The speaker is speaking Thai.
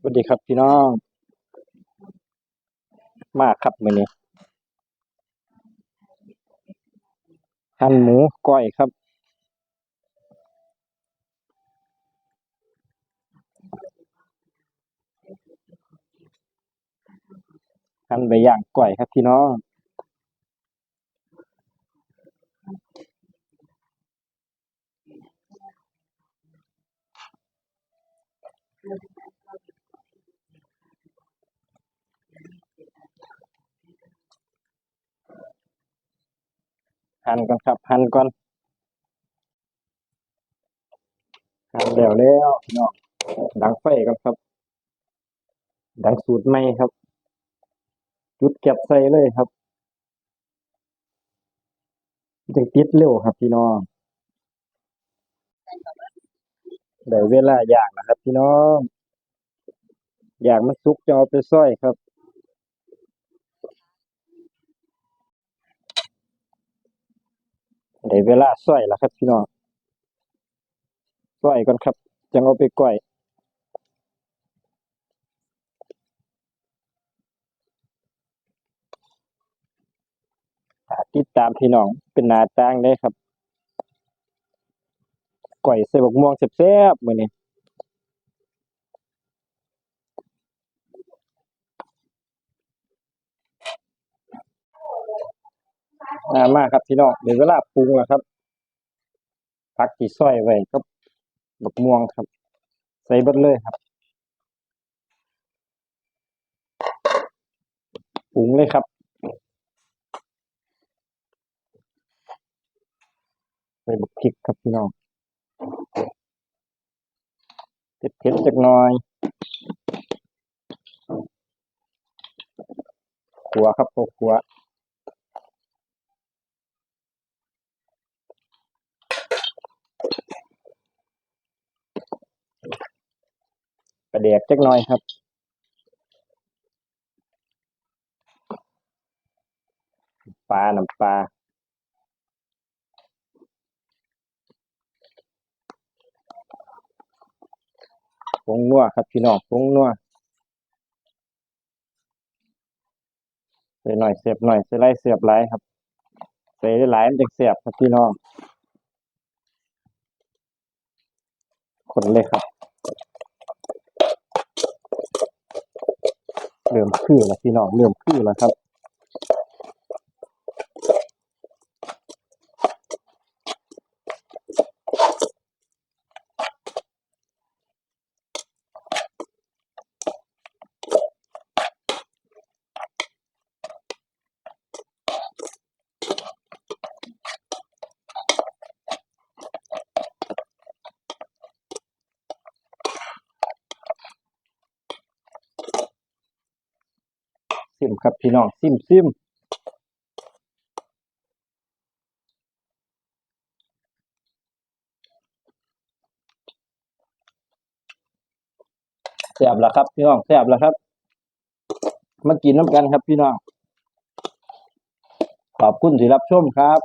สวัสดีครับพี่น้อง มากครับมื้อนี้หั่นหมูก้อยครับ หั่นไปย่างก้อยครับพี่น้อง หั่นก่อนครับหั่นก่อนหั่นแล้วแล้วพี่น้องดังไฟก่อนครับ ดังสูตรใหม่ครับ จุดแก๊สใส่เลยครับจังติดเร็วครับพี่น้องได้เวลายางแล้วครับ พี่น้องยางมันสุกจะเอาไปซอยครับ ได้เวลาซอยแล้วครับพี่น้องซอยก่อนครับ จังเอาไปก้อยติดตามพี่น้องเป็นหน้าต่างได้ครับก้อยใส่บกม่วงแซ่บๆมือนี้ อ่ามาครับพี่น้องได้เวลาปรุงแล้วครับผักที่ซอยไว้กับบักม่วงครับ ใส่เบิดเลยครับปรุงเลยครับใส่บักพริกครับพี่น้องเผ็ดๆจักหน่อยขัวครับข้าวขัว ก ระเดียกจักหน่อยครับปลาน้ำปลาผงนัวครับพี่น้องผงนัวใส่หน่อยเสียบหน่อยใส่ไรเสียบไรครับใส่หลายมันจะเสียบครับพี่น้องคนเลยครับ เริ่มคือแล้วพี่น้องเริ่มคือแล้วครับ ซิ มครับพี่น้องซิมซิมแซ่บแล้วครับ พี่น้องแซ่บแล้วครับ มากินน้ำกันครับพี่น้อง ขอบคุณที่รับชมครับ